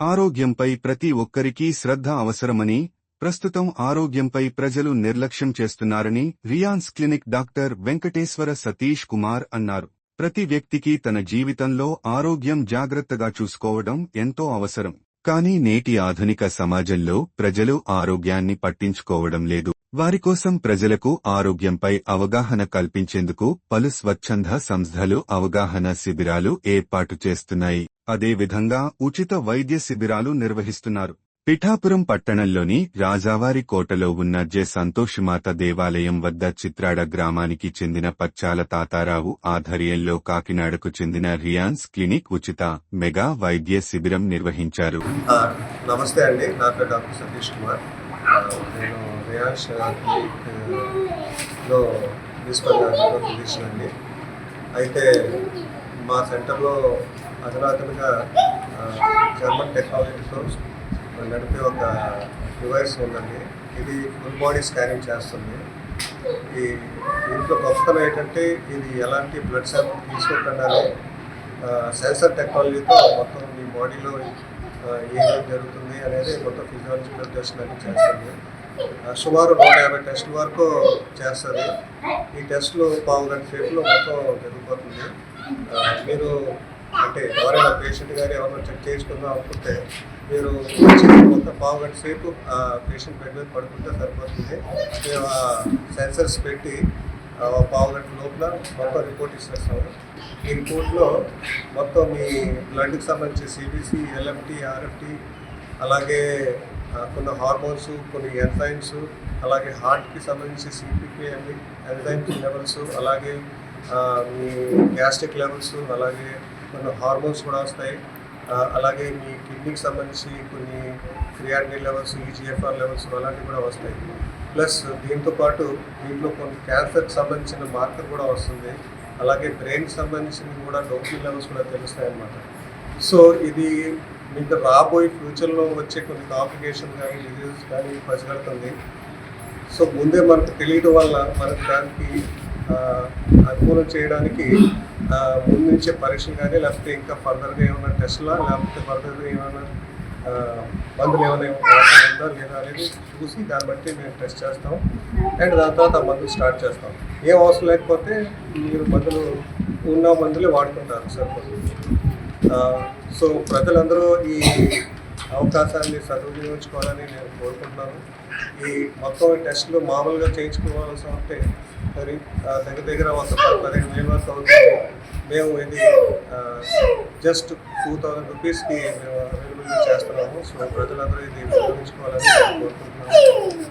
ఆరోగ్యంపై ప్రతి ఒక్కరికీ శ్రద్ధ అవసరమని ప్రస్తుతం ఆరోగ్యంపై ప్రజలు నిర్లక్ష్యం చేస్తున్నారని రియాన్స్ క్లినిక్ డాక్టర్ వెంకటేశ్వర సతీష్ కుమార్ అన్నారు. ప్రతి వ్యక్తికి తన జీవితంలో ఆరోగ్యం జాగ్రత్తగా చూసుకోవడం ఎంతో అవసరం. కానీ నేటి ఆధునిక సమాజంలో ప్రజలు ఆరోగ్యాన్ని పట్టించుకోవడం లేదు. వారి కోసం ప్రజలకు ఆరోగ్యంపై అవగాహన కల్పించేందుకు పలు స్వచ్ఛంద సంస్థలు అవగాహన శిబిరాలు ఏర్పాటు చేస్తున్నాయి. అదేవిధంగా ఉచిత వైద్య శిబిరాలు నిర్వహిస్తున్నారు. పిఠాపురం పట్టణంలోని రాజావారి కోటలో ఉన్న జె. సంతోషిమాత దేవాలయం వద్ద చిత్రాడ గ్రామానికి చెందిన పచ్చాల తాతారావు ఆధ్వర్యంలో కాకినాడకు చెందిన రియాన్స్ క్లినిక్ ఉచిత మెగా వైద్య శిబిరం నిర్వహించారు. నమస్తే అండి. నా పేరు డాక్టర్ సతీష్ కుమార్. నేను రియాన్స్ క్లినిక్లో ప్రిన్సిపల్ అండి. అయితే మా సెంటర్లో అధునాతనగా జర్మన్ టెక్నాలజీతో నడిపే ఒక డివైస్ ఉందండి. ఇది ఫుల్ బాడీ స్కానింగ్ చేస్తుంది. ఈ దీంట్లో గొప్పతనం ఏంటంటే ఇది ఎలాంటి బ్లడ్ శాంపుల్ తీసుకోకుండానే సెన్సర్ టెక్నాలజీతో మొత్తం మీ బాడీలో ఏమేమి ఏం జరుగుతుంది అనేది మొత్తం ఫిజియాలజికల్ టెస్ట్ అన్ని చేస్తుంది. సుమారు నూట యాభై టెస్టుల వరకు చేస్తుంది. ఈ టెస్ట్లు పావు గంట సేపులో మొత్తం జరిగిపోతుంది. మీరు అంటే ఎవరైనా పేషెంట్ గారు ఎవరైనా చెక్ చేసుకుందాం అనుకుంటే మీరు వచ్చి మొత్తం పావు గంట సేపు ఆ పేషెంట్ బెడ్ మీద పడుకుంటే సరిపోతుంది. మేము ఆ సెన్సర్స్ పెట్టి పావు గంట లోపల మొత్తం రిపోర్ట్ ఇచ్చేస్తాము. ఈ రిపోర్ట్లో మొత్తం మీ బ్లడ్కి సంబంధించి సిబిసి ఎల్ఎంటీ ఆర్ఎఫ్టీ అలాగే కొన్ని హార్మోన్స్ కొన్ని ఎంజైమ్స్ అలాగే హార్ట్కి సంబంధించి సిపిపి అన్ని ఎంజైమ్స్ లెవెల్స్ అలాగే మీ గ్యాస్ట్రిక్ లెవెల్స్ అలాగే కొన్ని హార్మోన్స్ కూడా వస్తాయి. అలాగే మీ కిడ్నీకి సంబంధించి కొన్ని క్రియాటిన్ లెవెల్స్ ఈజీఎఫ్ఆర్ లెవెల్స్ అలాంటివి కూడా వస్తాయి. ప్లస్ దీంతో పాటు దీంట్లో కొన్ని క్యాన్సర్కి సంబంధించిన మార్కర్ కూడా వస్తుంది. అలాగే బ్రెయిన్కి సంబంధించినవి కూడా డోపిన్ లెవెల్స్ కూడా తెలుస్తాయి అన్నమాట. సో ఇది మీకు రాబోయే ఫ్యూచర్లో వచ్చే కొన్ని కాంప్లికేషన్ కానీ డిజీజెస్ కానీ పసిగడుతుంది సో ముందే మనకు తెలియడం వల్ల మనకు దానికి అనుకూలం చేయడానికి ముందు నుంచే పరీక్షలు కానీ లేకపోతే ఇంకా ఫర్దర్గా ఏమైనా టెస్ట్లా లేకపోతే ఫర్దర్గా ఏమైనా మందులు ఏమైనా ఉందా లేదా అనేది చూసి దాన్ని బట్టి మేము టెస్ట్ చేస్తాం. అండ్ దాని తర్వాత ఆ మందులు స్టార్ట్ చేస్తాం. ఏం అవసరం లేకపోతే మీరు మందులు ఉన్న మందులే వాడుకుంటారు సరిపోతుంది సో ప్రజలందరూ ఈ అవకాశాన్ని సద్వినియోగించుకోవాలని నేను కోరుకుంటున్నాను. ఈ మొత్తం టెస్ట్లు మామూలుగా చేయించుకోవాల్సి ఉంటే మరి ఆ, దగ్గర దగ్గర ఒక పదిహేను వేల వరకు అవుతుంది. మేము ఇది జస్ట్ టూ థౌజండ్ రూపీస్కి మేము అవైలబుల్ చేస్తున్నాము. సో ప్రజలందరూ ఇది ఉపయోగించుకోవాలని నేను కోరుకుంటున్నాను